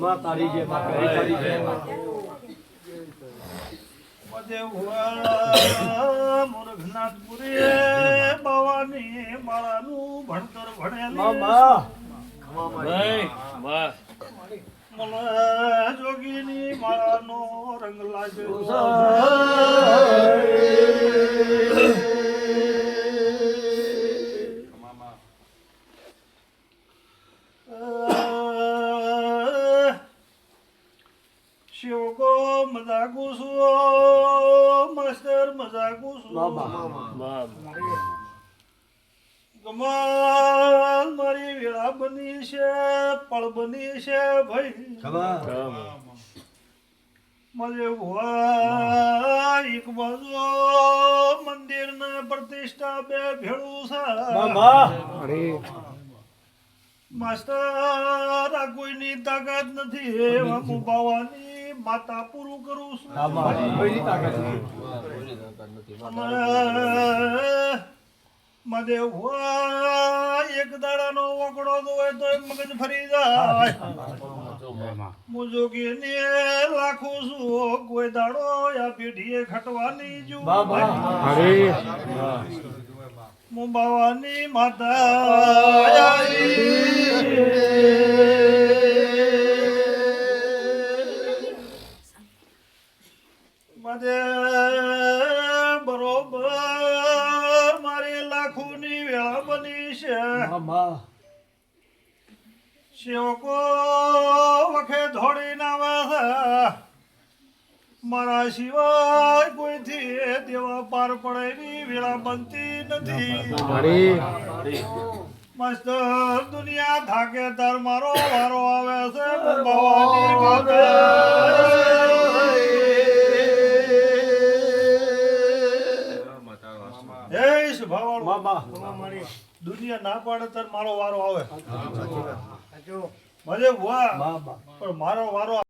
માં તારી જે માં તારી જે મુરઘનાથપુરી બાવાની માળાનું ભણતર ભણેલી. જોગીની માળાનો રંગ લાગ્યો. શિવકો મજાકુ છું માસ્ટર મજાકુ છું. કમાલ મારી વેળા બની છે પળ બની છે ભાઈ. મને ભુવા એક બાજુ મંદિર ને પ્રતિષ્ઠા બે ભેળું છે માસ્ટર આ કોઈની તાકાત નથી એવા હું બાવાની માતા પૂરું કરું છું. ભુવા એક દાડાનો વકડો હોય તો મગજ ફરી જાય. હું જોગીને લાખું છું કોઈ દાડો આ પેઢીએ ખટવાની જો મુંબાવાની માતા મદે બરોબર મારી લાખોની વેળા બની છે સેવકો વખે આવે મારા સિવાય કોઈથી દેવા પાર પડેની વેળા બનતી નથી. મસ્ત દુનિયા થાકે તાર મારો વારો આવે છે. ભવાની હે સ્વભાવવાળો. દુનિયા ના પાડે તાર મારો વારો આવે. મજે વાહ પણ મારો વારો